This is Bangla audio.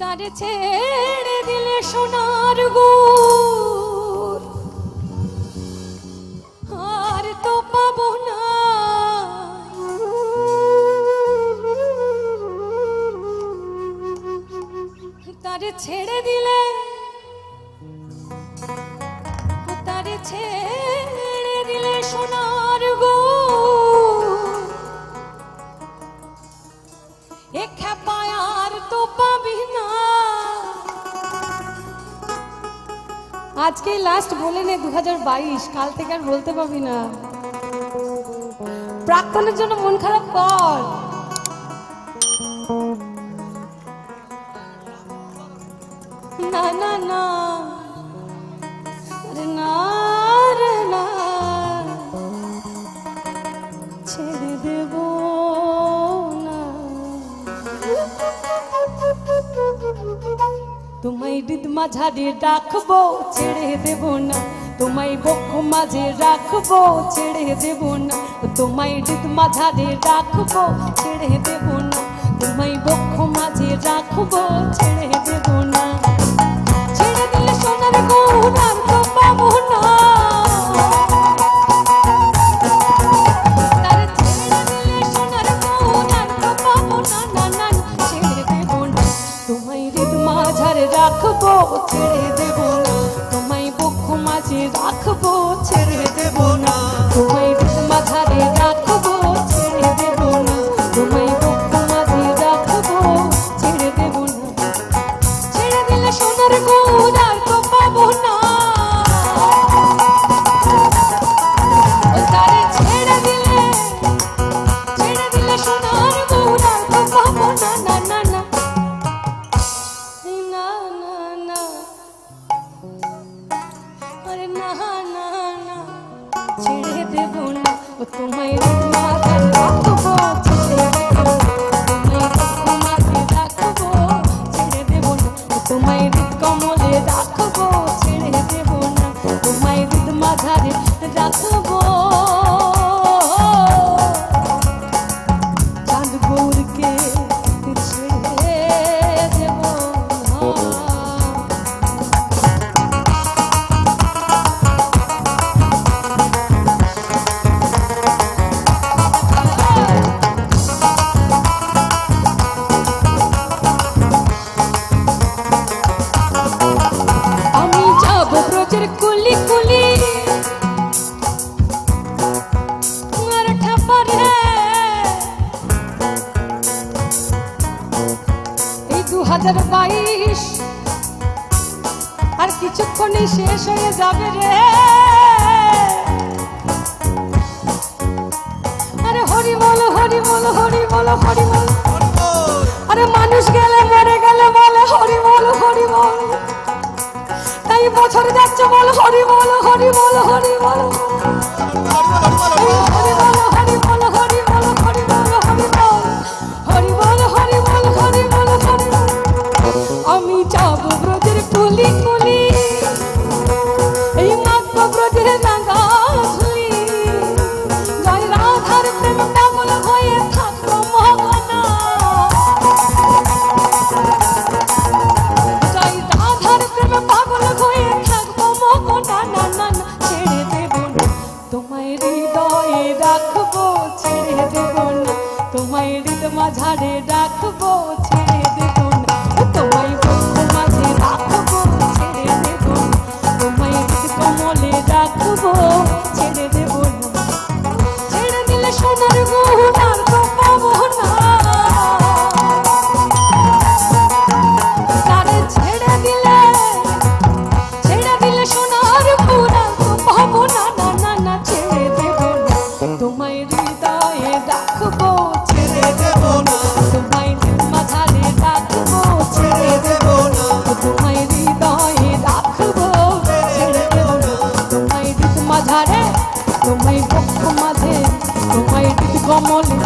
তারে ছেড়ে দিলে সোনার তারে ছেড়ে দিলে আজকে লাস্ট বলে নে দু হাজার বাইশ, কাল থেকে আর বলতে পাবি না। প্রাক্তনের জন্য মন খারাপ কর। না না না। তোমায় হৃদ মাঝারে রাখব ছেড়ে দেব না। তোমায় বক্ষ মাঝে রাখব, ছেড়ে দেব না। তোমায় হৃদ মাঝারে রাখব ছেড়ে দেব না। তোমায় বক্ষ মাঝে রাখব, ছেড়ে দেব না। রাখব ছেড়ে দেব না। তোমায় বক্ষ মাঝে রাখব ছেড়ে দেব না। তোমায় মাঝারে 总会 হাজার বাইশ আর কিছুক্ষণই শেষ হয়ে যাবে রে। আরে হরি বল হরি বল হরি বল হরি বল আরে মানুষ গেলে মরে গেলে বলে হরি বল হরি বল তাই বছর যাচ্ছে বল হরি বল হরি বল হরি বল হরি বল হৃদ মাঝারে রাখব ছেড়ে দেব তোমায় বক্ষ মাঝে রাখব ছেড়ে দেব তোমায় কমলে রাখব মাঝারে। তোমায় বক্ষ মাঝে তোমায় কমলে